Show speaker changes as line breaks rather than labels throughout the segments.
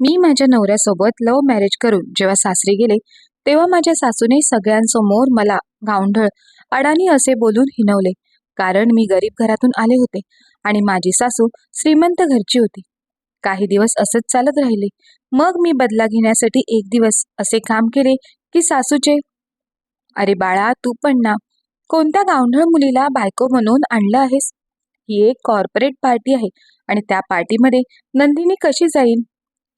मी माझ्या नवऱ्यासोबत love marriage करून जेव्हा सासरी गेले तेव्हा माझ्या सासूने सगळ्यांसमोर मला गावंढळ अडाणी असे बोलून हिनवले कारण मी गरीब घरातून आले होते आणि माझी सासू श्रीमंत घरची होती. काही दिवस असंच चालत राहिले. मग मी बदला घेण्यासाठी एक दिवस असे काम केले की सासूचे अरे बाळा तू पण ना. कोणत्या गावंढळ मुलीला बायको म्हणून आणलं आहेस? ही एक कॉर्पोरेट पार्टी आहे आणि त्या पार्टीमध्ये नंदिनी कशी जाईल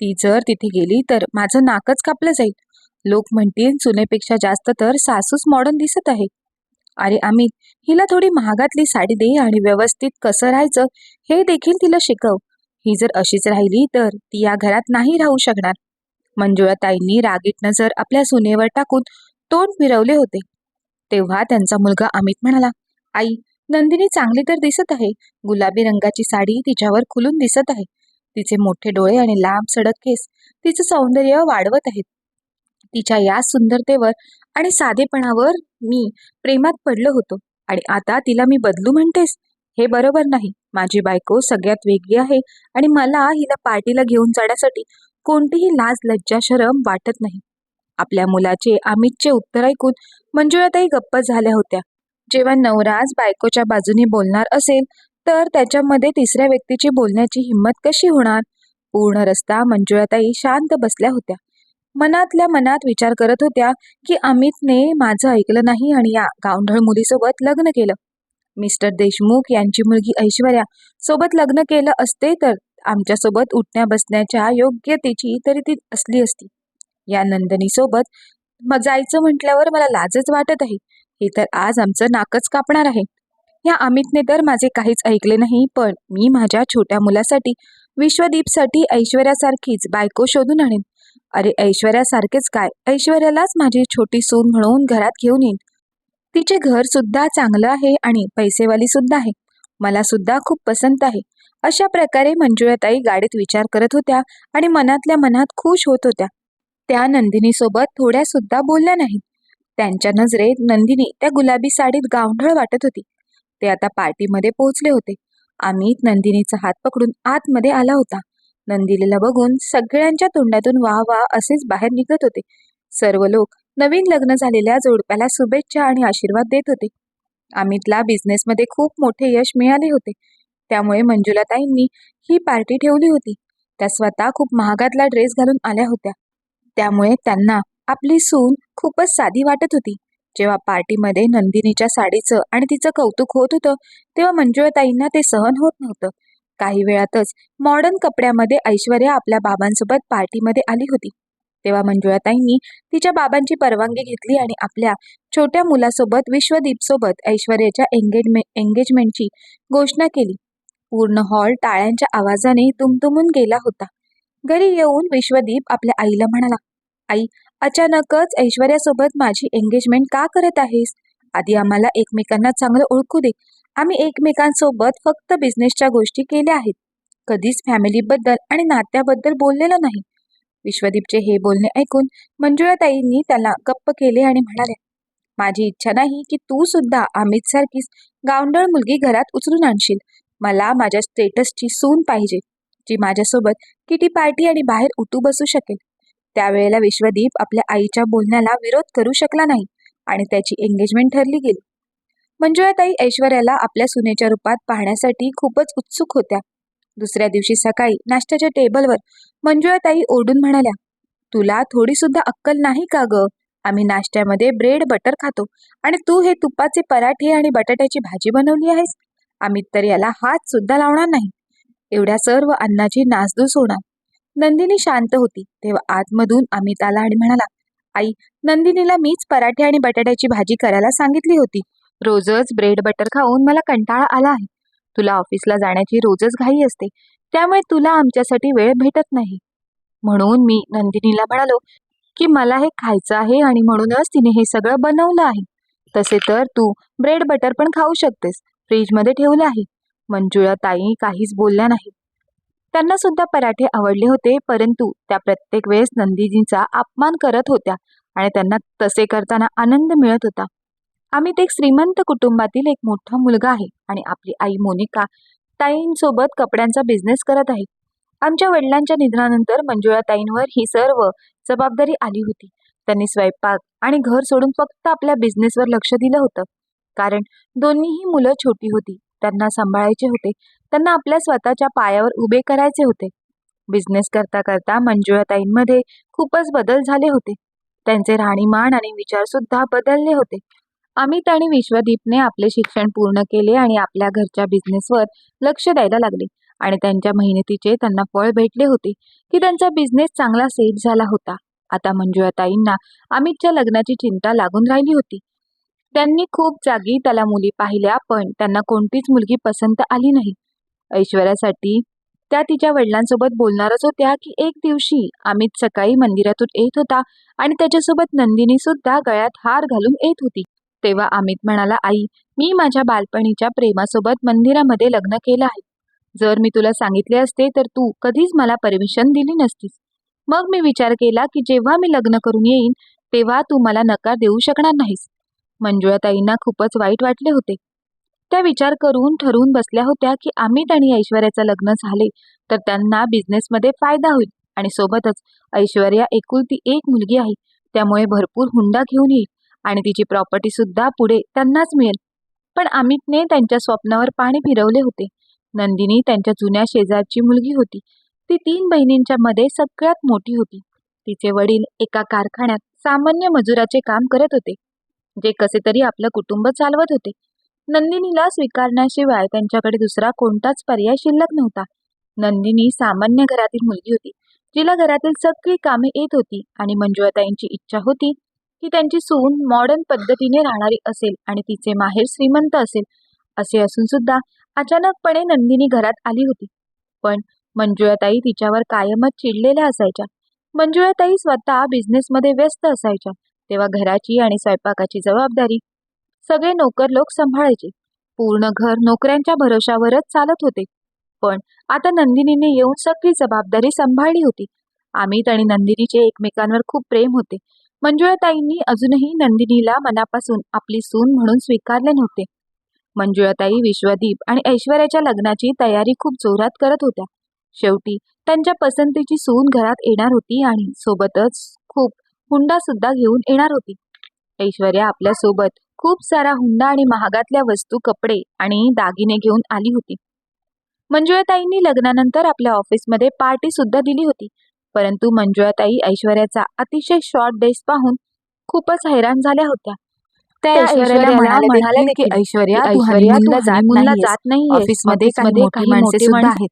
ती जर तिथे गेली तर माझं नाकच कापलं जाईल. लोक म्हणतील सुनेपेक्षा जास्त तर सासूच मॉडर्न दिसत आहे. अरे अमित हिला थोडी महागातली साडी दे आणि व्यवस्थित कसं राहायचं हे देखील तिला शिकव. ही जर अशीच राहिली तर ती या घरात नाही राहू शकणार. मंजुळाताईंनी रागीट नजर आपल्या सुनेवर टाकून तोंड फिरवले होते. तेव्हा त्यांचा मुलगा अमित म्हणाला आई नंदिनी चांगली तर दिसत आहे. गुलाबी रंगाची साडी तिच्यावर खुलून दिसत आहे. तिचे मोठे डोळे आणि लांब सडक केस तिचं सौंदर्य वाढवत आहेत. तिच्या या सुंदरतेवर आणि साधेपणावर मी प्रेमात पडलो होतो आणि आता तिला मी बदलू म्हणतेस? हे बरोबर नाही. माझी बायको सगळ्यात वेगळी आहे आणि मला हिला पार्टीला घेऊन जाण्यासाठी कोणतीही लाज लज्जा शरम वाटत नाही. आपल्या मुलाचे अमितचे उत्तर ऐकून मंजुळाताई गप्प झाल्या होत्या. जेव्हा नवराज बायकोच्या बाजूने बोलणार असेल तर त्याच्यामध्ये तिसऱ्या व्यक्तीची बोलण्याची हिंमत कशी होणार? पूर्ण रस्ता मंजुळाताई शांत बसल्या होत्या. मनातल्या मनात विचार करत होत्या की अमितने माझं ऐकलं नाही आणि या गावढळ मुलीसोबत लग्न केलं. मिस्टर देशमुख यांची मुलगी ऐश्वर्या सोबत लग्न केलं असते तर आमच्यासोबत उठण्या बसण्याच्या योग्यतेची तरी ती असली असती. या नंदनीसोबत जायचं म्हटल्यावर मला लाजच वाटत आहे. हे तर आज आमचं नाकच कापणार आहे. ह्या अमितने तर माझे काहीच ऐकले नाही पण मी माझ्या छोट्या मुलासाठी विश्वदीपसाठी ऐश्वर्यासारखीच बायको शोधून आणेन. अरे ऐश्वर्यासारखेच काय? ऐश्वर्यालाच माझी छोटी सून म्हणून घरात घेऊन येईन. तिचे घर सुद्धा चांगलं आहे आणि पैसेवाली सुद्धा आहे. मला सुद्धा खूप पसंत आहे. अशा प्रकारे मंजुळाताई गाडीत विचार करत होत्या आणि मनातल्या मनात खुश होत होत्या. त्या नंदिनीसोबत थोड्या सुद्धा बोलल्या नाहीत. त्यांच्या नजरेत नंदिनी त्या गुलाबी साडीत गावढळ वाटत होती. ते आता पार्टीमध्ये पोहोचले होते. अमित नंदिनीचा हात पकडून आतमध्ये आला होता. नंदिनीला बघून सगळ्यांच्या तोंडातून वाह वाह असेच बाहेर निघत होते. सर्व लोक नवीन लग्न झालेल्या जोडप्याला शुभेच्छा आणि आशीर्वाद देत होते. अमितला बिझनेसमध्ये खूप मोठे यश मिळाले होते. त्यामुळे मंजुलाताईंनी ही पार्टी ठेवली होती. त्या स्वतः खूप महागातला ड्रेस घालून आल्या होत्या. त्यामुळे त्यांना आपली सून खूपच साधी वाटत होती. जेव्हा पार्टीमध्ये नंदिनीच्या साडीचं आणि तिचं कौतुक होत होतं तेव्हा मंजुळाताईंना ते सहन होत नव्हतं. काही वेळातच मॉडर्न कपड्यामध्ये ऐश्वर्या आपल्या बाबांसोबत पार्टीमध्ये आली होती. तेव्हा मंजुळाताईंनी तिच्या बाबांची परवानगी घेतली आणि आपल्या छोट्या मुलासोबत विश्वदीपसोबत ऐश्वर्याच्या एंगेजमे एंगेजमेंटची घोषणा केली. पूर्ण हॉल टाळ्यांच्या आवाजाने तुमतुमून गेला होता. घरी येऊन विश्वदीप आपल्या आईला म्हणाला आई अचानकच ऐश्वर्यासोबत माझी एंगेजमेंट का करत आहेस? आधी आम्हाला एकमेकांना चांगलं ओळखू दे. आम्ही एकमेकांसोबत फक्त बिझनेसच्या गोष्टी केल्या आहेत. कधीच फॅमिलीबद्दल आणि नात्याबद्दल बोललेलं नाही. विश्वदीपचे हे बोलणे ऐकून मंजुळाताईंनी त्याला गप्प केले आणि म्हणाल्या माझी इच्छा नाही की तू सुद्धा अमित सारखीच गावंडळ मुलगी घरात उचलून आणशील. मला माझ्या स्टेटसची सून पाहिजे जी माझ्यासोबत किटी पार्टी आणि बाहेर उठू बसू शकेल. त्यावेळेला विश्वदीप आपल्या आईच्या बोलण्याला विरोध करू शकला नाही आणि त्याची एंगेजमेंट ठरली गेली. मंजुळाताई ऐश्वर्याला आपल्या सुनेच्या रूपात पाहण्यासाठी खूपच उत्सुक होत्या. दुसऱ्या दिवशी सकाळी नाश्त्याच्या टेबलवर मंजुळाताई ओरडून म्हणाल्या तुला थोडी सुद्धा अक्कल नाही का ग? आम्ही नाश्त्यामध्ये ब्रेड बटर खातो आणि तू हे तुपाचे पराठे आणि बटाट्याची भाजी बनवली आहेस. आम्ही तर याला हात सुद्धा लावणार नाही. एवढ्या सर्व अन्नाची नासधूस होणार. नंदिनी शांत होती. तेव्हा आतमधून अमित आला आणि म्हणाला आई नंदिनीला मीच पराठे आणि बटाट्याची भाजी करायला सांगितली होती. रोजच ब्रेड बटर खाऊन मला कंटाळा आला आहे. तुला ऑफिसला जाण्याची रोजच घाई असते. त्यामुळे तुला आमच्यासाठी वेळ भेटत नाही. म्हणून मी नंदिनीला म्हणालो की मला हे खायचं आहे आणि म्हणूनच तिने हे सगळं बनवलं आहे. तसे तर तू ब्रेड बटर पण खाऊ शकतेस. फ्रीजमध्ये ठेवलं आहे. मंजुळा ताई काहीच बोलल्या नाही त्यांना सुद्धा पराठे आवडले होते परंतु त्या प्रत्येक वेळेस नंदीजींचा अपमान करत होत्या आणि त्यांना तसे करताना आनंद मिळत होता. अमित एक श्रीमंत कुटुंबातील एक मोठा मुलगा आहे आणि आपली आई मोनिका ताईंसोबत कपड्यांचा बिझनेस करत आहे. आमच्या वडिलांच्या निधनानंतर मंजुळा ताईंवर ही सर्व जबाबदारी आली होती. त्यांनी स्वयंपाक आणि घर सोडून फक्त आपल्या बिझनेसवर लक्ष दिलं होतं. कारण दोन्हीही मुलं छोटी होती. त्यांना सांभाळायचे होते. त्यांना आपल्या स्वतःच्या पायावर उभे करायचे होते. बिझनेस करता करता मंजुळाताईंमध्ये खूपच बदल झाले होते. त्यांचे राहणीमान आणि विचारसुद्धा बदलले होते. अमित आणि विश्वदीपने आपले शिक्षण पूर्ण केले आणि आपल्या घरच्या बिझनेसवर लक्ष द्यायला लागले. आणि त्यांच्या मेहनतीचे त्यांना फळ भेटले होते की त्यांचा बिझनेस चांगला सेट झाला होता. आता मंजुळाताईंना अमितच्या लग्नाची चिंता लागून राहिली होती. त्यांनी खूप जागी त्याला मुली पाहिल्या पण त्यांना कोणतीच मुलगी पसंत आली नाही. ऐश्वर्यासाठी त्या तिच्या वडिलांसोबत बोलणारच होत्या की एक दिवशी अमित सकाळी मंदिरातून येत होता आणि त्याच्यासोबत नंदिनी सुद्धा गळ्यात हार घालून येत होती. तेव्हा अमित म्हणाला आई मी माझ्या बालपणीच्या प्रेमासोबत मंदिरामध्ये लग्न केलं आहे. जर मी तुला सांगितले असते तर तू कधीच मला परमिशन दिली नसतीस. मग मी विचार केला की जेव्हा मी लग्न करून येईन तेव्हा तू मला नकार देऊ शकणार नाहीस. मंजुळाताईंना खूपच वाईट वाटले होते. त्या विचार करून ठरवून बसल्या होत्या की अमित आणि ऐश्वर्याचं लग्न झाले तर त्यांना बिझनेसमध्ये फायदा होईल आणि सोबतच ऐश्वर्या एकुलती एक मुलगी आहे त्यामुळे भरपूर हुंडा घेऊन येईल आणि तिची प्रॉपर्टी सुद्धा पुढे त्यांनाच मिळेल. पण अमितने त्यांच्या स्वप्नावर पाणी फिरवले होते. नंदिनी त्यांच्या जुन्या शेजारची मुलगी होती. ती तीन बहिणींच्या मध्ये सगळ्यात मोठी होती. तिचे वडील एका कारखान्यात सामान्य मजुराचे काम करत होते. जे कसे तरी आपलं कुटुंब चालवत होते. नंदिनीला स्वीकारण्याशिवाय त्यांच्याकडे दुसरा कोणताच पर्याय शिल्लक नव्हता. नंदिनी सामान्य घरातील मुलगी होती जिला घरातील सगळी कामे येत होती आणि मंजुळाताईंची इच्छा होती की त्यांची सून मॉडर्न पद्धतीने राहणारी असेल आणि तिचे माहेर श्रीमंत असेल असे असून सुद्धा अचानकपणे नंदिनी घरात आली होती. पण मंजुळाताई तिच्यावर कायमच चिडलेल्या असायच्या. मंजुळाताई स्वतः बिझनेसमध्ये व्यस्त असायच्या. तेव्हा घराची आणि स्वयंपाकाची जबाबदारी सगळे नोकर लोक सांभाळायचे. पूर्ण घर नोकऱ्यांच्या भरोशावरच चालत होते. पण आता नंदिनीने येऊन सगळी जबाबदारी सांभाळली होती. अमित आणि नंदिनीचे एकमेकांवर खूप प्रेम होते. मंजुळाताईंनी अजूनही नंदिनीला मनापासून आपली सून म्हणून स्वीकारले नव्हते. मंजुळाताई विश्वदीप आणि ऐश्वर्याच्या लग्नाची तयारी खूप जोरात करत होत्या. शेवटी त्यांच्या पसंतीची सून घरात येणार होती आणि सोबतच खूप हुंडा सुद्धा घेऊन येणार होती. ऐश्वर्या आपल्यासोबत खूप सारा हुंडा आणि महागातल्या वस्तू कपडे आणि दागिने घेऊन आली होती. मंजुळाताईंनी लग्नानंतर आपल्या ऑफिसमध्ये पार्टी सुद्धा दिली होती. परंतु मंजुळाताई ऐश्वर्याचा अतिशय शॉर्ट ड्रेस पाहून खूपच हैराण झाल्या होत्या. त्या ऐश्वर्याला म्हणाल्या की ऐश्वर्या honeymoonला जात
नाही
ऑफिसमध्ये काही माणसे सुद्धा आहेत.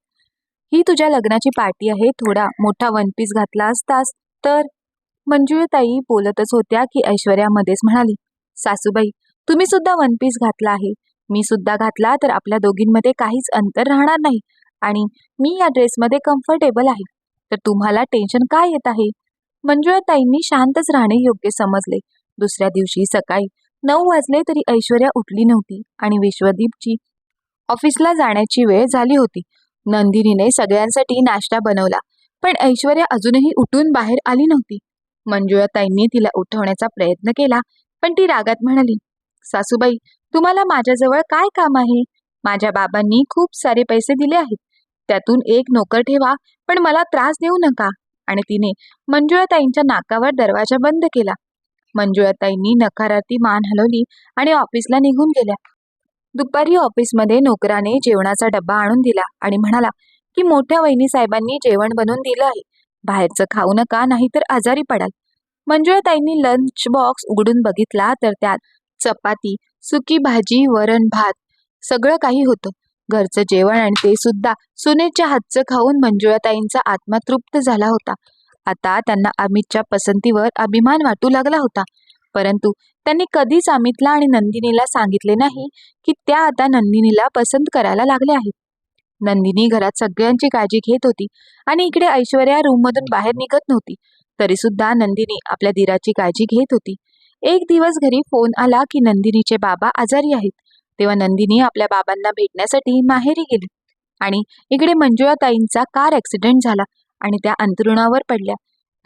ही तुझ्या लग्नाची पार्टी आहे. थोडा मोठा वन पीस घातला असतास तर? मंजुळताई बोलतच होत्या की ऐश्वर्या मध्येच म्हणाली सासूबाई तुम्ही सुद्धा वन पीस घातला आहे. मी सुद्धा घातला तर आपल्या दोघींमध्ये काहीच अंतर राहणार नाही आणि मी या ड्रेसमध्ये कम्फर्टेबल आहे. तर तुम्हाला टेन्शन काय येत आहे? मंजुळाताईंनी शांतच राहणे योग्य समजले. दुसऱ्या दिवशी सकाळी नऊ वाजले तरी ऐश्वर्या उठली नव्हती आणि विश्वदीपची ऑफिसला जाण्याची वेळ झाली होती. नंदिनीने सगळ्यांसाठी नाश्ता बनवला पण ऐश्वर्या अजूनही उठून बाहेर आली नव्हती. मंजुळाताईंनी तिला उठवण्याचा प्रयत्न केला पण ती रागात म्हणाली सासूबाई तुम्हाला माझ्याजवळ काय काम आहे? माझ्या बाबांनी खूप सारे पैसे दिले आहेत. त्यातून एक नोकर ठेवा पण मला त्रास देऊ नका. आणि तिने मंजुळाताईंच्या नाकावर दरवाजा बंद केला. मंजुळाताईंनी नकारार्थी मान हलवली आणि ऑफिसला निघून गेल्या. दुपारी ऑफिसमध्ये नोकराने जेवणाचा डब्बा आणून दिला आणि म्हणाला की मोठ्या वहिनी साहेबांनी जेवण बनवून दिलं आहे. बाहेरचं खाऊ नका नाहीतर आजारी पडाल. मंजुळाताईंनी लंच बॉक्स उघडून बघितला तर त्यात चपाती सुकी भाजी वरण भात सगळं काही होतं. घरचं जेवण आणि ते सुद्धा सुनेच्या हातचं खाऊन मंजुळाताईंचा आत्मा तृप्त झाला होता. आता त्यांना अमितच्या पसंतीवर अभिमान वाटू लागला होता. परंतु त्यांनी कधीच अमितला आणि नंदिनीला सांगितले नाही की त्या आता नंदिनीला पसंत करायला लागल्या आहेत. नंदिनी घरात सगळ्यांची काळजी घेत होती आणि इकडे ऐश्वर्या रूममधून बाहेर निघत नव्हती. तरी सुद्धा नंदिनी आपल्या दिराची काळजी घेत होती. एक दिवस घरी फोन आला की नंदिनीचे बाबा आजारी आहेत. तेव्हा नंदिनी आपल्या बाबांना भेटण्यासाठी माहेरी गेली आणि इकडे मंजुळाताईंचा कार ऍक्सिडेंट झाला आणि त्या अंतरुणावर पडल्या.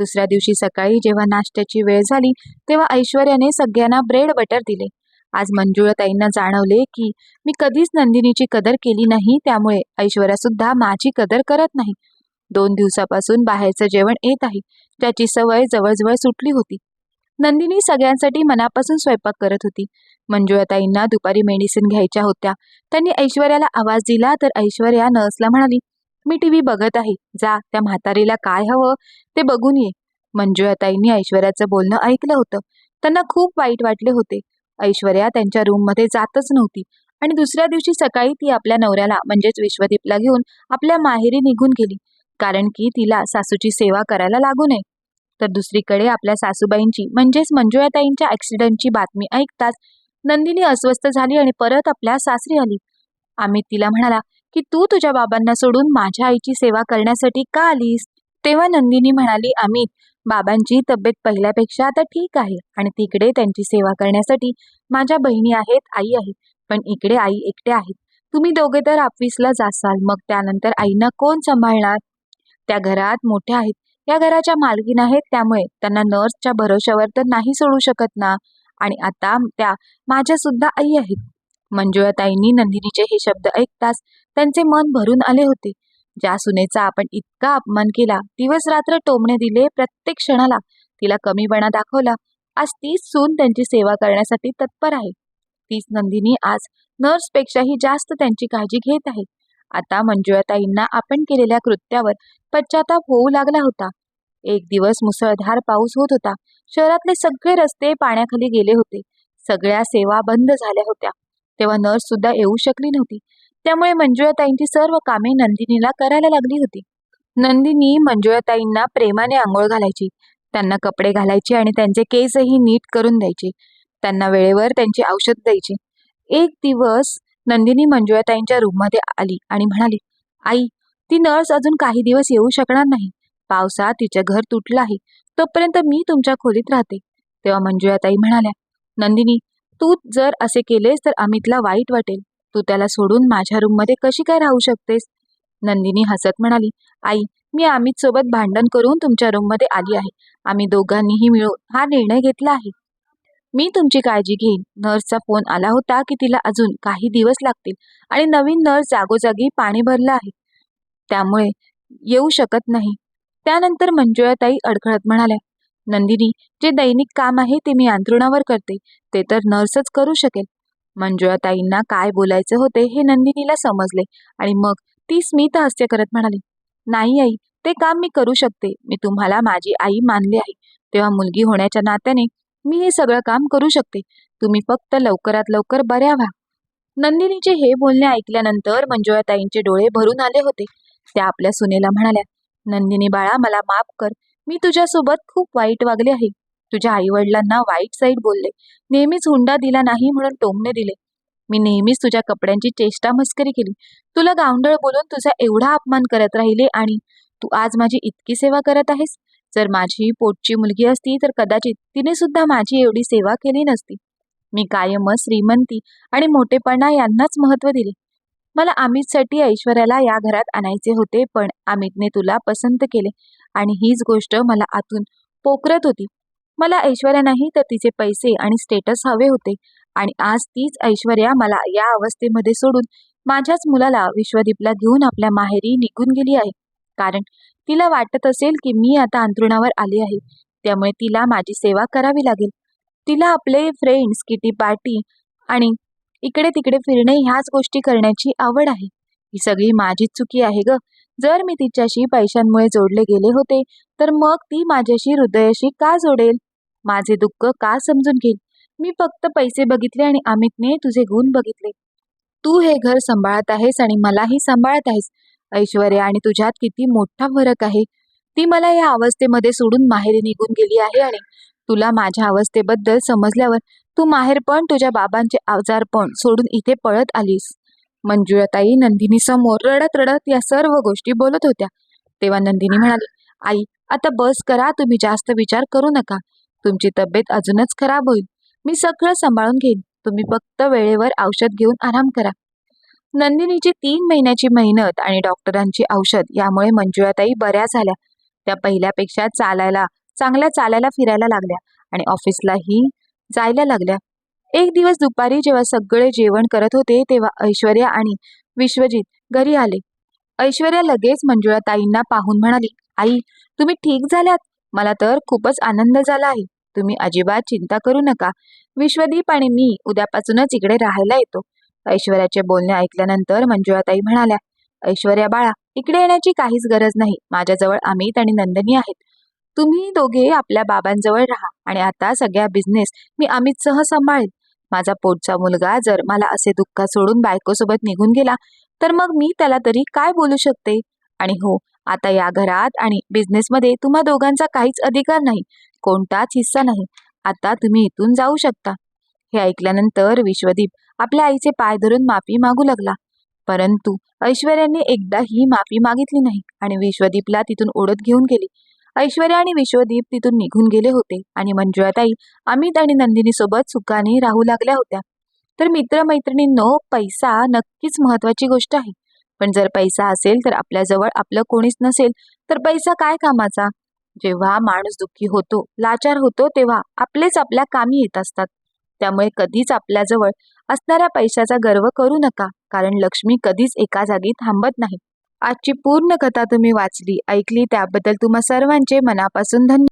दुसऱ्या दिवशी सकाळी जेव्हा नाश्त्याची वेळ झाली तेव्हा ऐश्वर्याने सगळ्यांना ब्रेड बटर दिले. आज मंजुळाताईंना जाणवले की मी कधीच नंदिनीची कदर केली नाही त्यामुळे ऐश्वर्या सुद्धा माझी कदर करत नाही. दोन दिवसापासून बाहेरचं जेवण येत आहे त्याची सवय जवळजवळ सुटली होती. नंदिनी सगळ्यांसाठी मनापासून स्वयंपाक करत होती. मंजुळाताईंना दुपारी मेडिसिन घ्यायच्या होत्या. त्यांनी ऐश्वर्याला आवाज दिला तर ऐश्वर्या नर्सला म्हणाली मी टीव्ही बघत आहे. जा त्या म्हातारीला काय हवं ते बघून ये. मंजुळाताईंनी ऐश्वर्याचं बोलणं ऐकलं होतं. त्यांना खूप वाईट वाटले होते. ऐश्वर्या त्यांच्या रूममध्ये जातच नव्हती. आणि दुसऱ्या दिवशी सकाळी ती आपल्या नवऱ्याला म्हणजेच विश्वदीपला घेऊन आपल्या माहेरी निघून गेली. कारण की तिला सासूची सेवा करायला लागू नये. तर दुसरीकडे आपल्या सासूबाईंची म्हणजेच मंजुळाताईंच्या ऍक्सिडेंटची बातमी ऐकताच नंदिनी अस्वस्थ झाली आणि परत आपल्या सासरी आली. अमित तिला म्हणाला की तू तुझ्या बाबांना सोडून माझ्या आईची सेवा करण्यासाठी का आलीस? तेव्हा नंदिनी म्हणाली अमित बाबांची तब्येत पहिल्यापेक्षा आता ठीक आहे आणि तिकडे त्यांची सेवा करण्यासाठी माझ्या बहिणी आहेत आई आहेत पण इकडे आई एकटे आहेत. तुम्ही दोघे तर ऑफिसला जासाल मग त्यानंतर आईना कोण सांभाळणार? त्या घरात मोठ्या आहेत. या घराच्या मालकीन आहेत त्यामुळे त्यांना नर्सच्या भरोश्यावर तर नाही सोडू शकत ना. आणि आता त्या माझ्या सुद्धा आई आहेत. मंजुळाताईंनी नंदिनीचे हे शब्द ऐकताच त्यांचे मन भरून आले होते. ज्या सुनेचा आपण इतका अपमान केला दिवस रात्र टोमणे दिले प्रत्येक क्षणाला तिला कमीपणा दाखवला आज तीच सून त्यांची सेवा करण्यासाठी तत्पर आहे. तीच नंदिनी आज नर्सपेक्षाही जास्त त्यांची काळजी घेत आहे. आता मंजुळाताईंना आपण केलेल्या कृत्यावर पश्चाताप होऊ लागला होता. एक दिवस मुसळधार पाऊस होत होता. शहरातले सगळे रस्ते पाण्याखाली गेले होते. सगळ्या सेवा बंद झाल्या होत्या. तेव्हा नर्स सुद्धा येऊ शकली नव्हती. त्यामुळे मंजुळाताईंची सर्व कामे नंदिनीला करायला लागली होती. नंदिनी मंजुळाताईंना प्रेमाने आंघोळ घालायची त्यांना कपडे घालायचे आणि त्यांचे केसही नीट करून द्यायचे. त्यांना वेळेवर त्यांची औषध द्यायची. एक दिवस नंदिनी मंजुळाताईंच्या रूममध्ये आली आणि म्हणाली आई ती नर्स अजून काही दिवस येऊ शकणार नाही. पावसात तिचं घर तुटलं आहे. तोपर्यंत मी तुमच्या खोलीत राहते. तेव्हा मंजुळाताई म्हणाल्या नंदिनी तू जर असे केलेस तर अमितला वाईट वाटेल. तू त्याला सोडून माझ्या रूममध्ये कशी काय राहू शकतेस? नंदिनी हसत म्हणाली आई मी अमित सोबत भांडण करून तुमच्या रूममध्ये आली आहे. आम्ही दोघांनीही मिळून हा निर्णय घेतला आहे. मी तुमची काळजी घेईन. नर्सचा फोन आला होता की तिला अजून काही दिवस लागतील आणि नवीन नर्स जागोजागी पाणी भरलं आहे. त्यामुळे येऊ शकत नाही. त्यानंतर मंजुळाताई अडखळत म्हणाल्या नंदिनी जे दैनिक काम आहे ते मी अंथरुणावर करते ते तर नर्सच करू शकेल. मंजुळाताईंना काय बोलायचे होते हे नंदिनीला समजले आणि मग ती स्मित हास्य करत म्हणाली नाही आई ते काम मी करू शकते. मी तुम्हाला माझी आई मानली आहे. तेव्हा मुलगी होण्याच्या नात्याने मी हे सगळं काम करू शकते. तुम्ही फक्त लवकरात लवकर बऱ्या व्हा. नंदिनीचे हे बोलणे ऐकल्यानंतर मंजुळाताईंचे डोळे भरून आले होते. त्या आपल्या सुनेला म्हणाल्या नंदिनी बाळा मला माफ कर. मी तुझ्यासोबत खूप वाईट वागले आहे. तुझ्या आई वडिलांना वाईट साईड बोलले. नेहमीच हुंडा दिला नाही म्हणून टोमने दिले. मी नेहमीच तुझ्या कपड्यांची चेष्टा मस्करी केली. तुला गावंडळ बोलून तुझा एवढा अपमान करत राहिले आणि तू आज माझी इतकी सेवा करत आहेस? जर माझी पोटची मुलगी असती तर कदाचित तिने सुद्धा माझी एवढी सेवा केली नसती. मी कायमच श्रीमंती आणि मोठेपणा यांनाच महत्त्व दिले. मला अमितसाठी ऐश्वर्याला या घरात आणायचे होते पण अमितने तुला पसंत केले. आणि हीच गोष्ट मला आतून पोकरत होती. मला ऐश्वर्या नाही तर तिचे पैसे आणि स्टेटस हवे होते. आणि आज तीच ऐश्वर्या मला या अवस्थेमध्ये सोडून माझ्याच मुलाला विश्वदीपला घेऊन आपल्या माहेरी निघून गेली आहे. कारण तिला वाटत असेल की मी आता अंतरुणावर आली आहे. त्यामुळे तिला माझी सेवा करावी लागेल. तिला आपले फ्रेंड्स किटी पार्टी आणि इकडे तिकडे फिरणे ह्याच गोष्टी करण्याची आवड आहे. ही सगळी माझीच चुकी आहे ग. जर मी तिच्याशी पैशांमुळे जोडले गेले होते तर मग ती माझ्याशी हृदयाशी का जोडेल? माझे दुःख का समजून घेईल? मी फक्त पैसे बघितले आणि अमितने तुझे गुण बघितले. तू हे घर सांभाळत आहेस आणि मलाही सांभाळत आहेस. ऐश्वर्या आणि तुझ्यात किती मोठा फरक आहे. ती मला या अवस्थेमध्ये सोडून माहेरी निघून गेली आहे आणि तुला माझ्या अवस्थेबद्दल समजल्यावर तू माहेरपण तुझ्या बाबांचे आजारपण सोडून इथे पळत आलीस. मंजुळाताई नंदिनी समोर रडत रडत या सर्व गोष्टी बोलत होत्या. तेव्हा नंदिनी म्हणाली आई आता बस करा तुम्ही जास्त विचार करू नका. तुमची तब्येत अजूनच खराब होईल. मी सगळं सांभाळून घेईन. तुम्ही फक्त वेळेवर औषध घेऊन आराम करा. नंदिनीची तीन महिन्याची मेहनत आणि डॉक्टरांची औषध यामुळे मंजुळाताई बऱ्या झाल्या. त्या पहिल्यापेक्षा चालायला चांगल्या चालायला फिरायला लागल्या आणि ऑफिसलाही जायला लागल्या. एक दिवस दुपारी जेव्हा सगळे जेवण करत होते तेव्हा ऐश्वर्या आणि विश्वजित घरी आले. ऐश्वर्या लगेच मंजुळाताईंना पाहून म्हणाली आई तुम्ही ठीक झाल्यात? मला तर खूपच आनंद झाला आहे. तुम्ही अजिबात चिंता करू नका. विश्वदीप आणि मी उद्यापासूनच इकडे राहायला येतो. ऐश्वर्याचे बोलणे ऐकल्यानंतर मंजुळाताई म्हणाल्या ऐश्वर्या बाळा इकडे येण्याची काहीच गरज नाही. माझ्याजवळ अमित आणि नंदनी आहेत. तुम्ही दोघे आपल्या बाबांजवळ राहा आणि आता सगळ्या बिझनेस मी अमितसह सांभाळेल माझा पोटचा मुलगा जर मला असे दुःखात सोडून बायकोसोबत निघून गेला तर मग मी त्याला तरी काय बोलू शकते? आणि हो आता या घरात आणि बिझनेसमध्ये तुम्हा दोघांचा काहीच अधिकार नाही कोणताच हिस्सा नाही. आता तुम्ही इथून जाऊ शकता. हे ऐकल्यानंतर विश्वदीप आपल्या आईचे पाय धरून माफी मागू लागला. परंतु ऐश्वर्याने एकदाही माफी मागितली नाही आणि विश्वदीपला तिथून ओढत घेऊन गेली. ऐश्वर्या आणि विश्वदीप तिथून निघून गेले होते आणि मंजुळाताई अमित आणि नंदिनी सोबत सुखाने राहू लागल्या होत्या. तर मित्रमैत्रिणींनो पैसा नक्कीच महत्वाची गोष्ट आहे. पण जर पैसा असेल तर आपल्याजवळ आपलं कोणीच नसेल तर पैसा काय कामाचा? जेव्हा माणूस दुःखी होतो लाचार होतो तेव्हा आपलेच आपल्या कामी येत असतात. त्यामुळे कधीच आपल्याजवळ असणाऱ्या पैशाचा गर्व करू नका कारण लक्ष्मी कधीच एका जागी थांबत नाही. आजची पूर्ण कथा तुम्ही वाचली ऐकली त्याबद्दल तुम्हा सर्वांचे मनापासून धन्यवाद